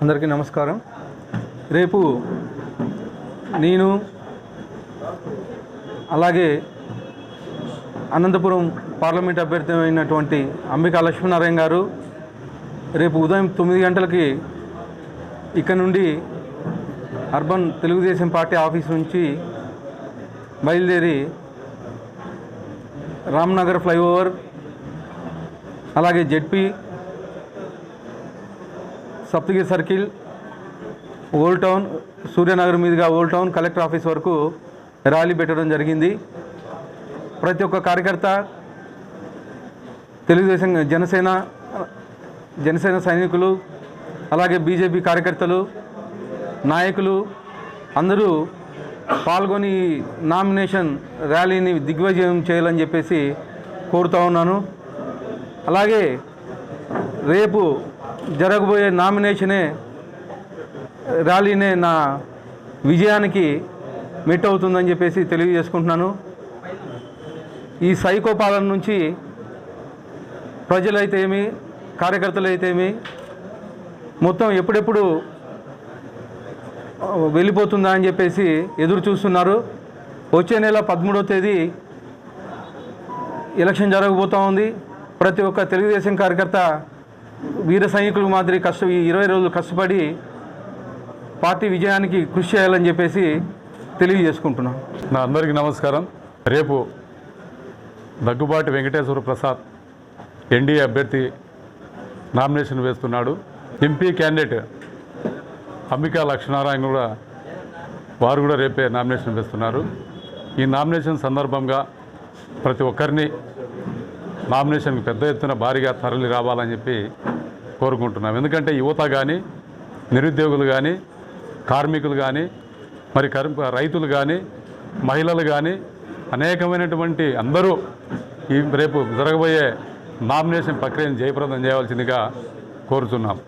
అందరికీ నమస్కారం. రేపు నేను అలాగే అనంతపురం పార్లమెంట్ అభ్యర్థి అయినటువంటి అంబికా లక్ష్మీనారాయణ గారు రేపు ఉదయం తొమ్మిది గంటలకి ఇక్కడ నుండి అర్బన్ తెలుగుదేశం పార్టీ ఆఫీస్ నుంచి బయలుదేరి రామ్నగర్ ఫ్లైఓవర్ అలాగే ZP Saptagiri circle old town Suryanagar మీదుగా ఓల్డ్ టౌన్ కలెక్టర్ ఆఫీస్ వరకు ర్యాలీ పెట్టడం జరిగింది. ప్రతి ఒక్క కార్యకర్త తెలుగుదేశం జనసేన జనసేన సైనికులు అలాగే బీజేపీ కార్యకర్తలు నాయకులు అందరూ పాల్గొని నామినేషన్ ర్యాలీని దిగ్విజయం చేయాలని చెప్పేసి కోరుతా ఉన్నాను. అలాగే రేపు జరగబోయే నామినేషనే ర్యాలీనే నా విజయానికి మెట్ అవుతుందని చెప్పేసి తెలియజేసుకుంటున్నాను. ఈ సైకో పాలన నుంచి ప్రజలైతేమి ఏమి కార్యకర్తలు అయితే ఏమి మొత్తం ఎప్పుడెప్పుడు వెళ్ళిపోతుందా అని చెప్పేసి ఎదురు చూస్తున్నారు. వచ్చే నెల పదమూడవ తేదీ ఎలక్షన్ జరగబోతూ ఉంది. ప్రతి ఒక్క తెలుగుదేశం కార్యకర్త వీర సైనికుల మాదిరి కష్ట ఈ ఇరవై రోజులు కష్టపడి పార్టీ విజయానికి కృషి చేయాలని చెప్పేసి తెలియజేసుకుంటున్నాం. నా అందరికీ నమస్కారం. రేపు దగ్గుబాటి వెంకటేశ్వర ప్రసాద్ ఎన్డీఏ అభ్యర్థి నామినేషన్ వేస్తున్నాడు. ఎంపీ క్యాండిడేట్ అంబికా లక్ష్మీనారాయణ కూడా వారు కూడా రేపే నామినేషన్ వేస్తున్నారు. ఈ నామినేషన్ సందర్భంగా ప్రతి ఒక్కరిని నామినేషన్కి పెద్ద ఎత్తున భారీగా తరలి రావాలని చెప్పి కోరుకుంటున్నాం. ఎందుకంటే యువత కానీ నిరుద్యోగులు కానీ కార్మికులు కానీ మరి రైతులు కానీ మహిళలు కానీ అనేకమైనటువంటి అందరూ ఈ రేపు జరగబోయే నామినేషన్ ప్రక్రియను జయప్రదం చేయవలసిందిగా కోరుతున్నాం.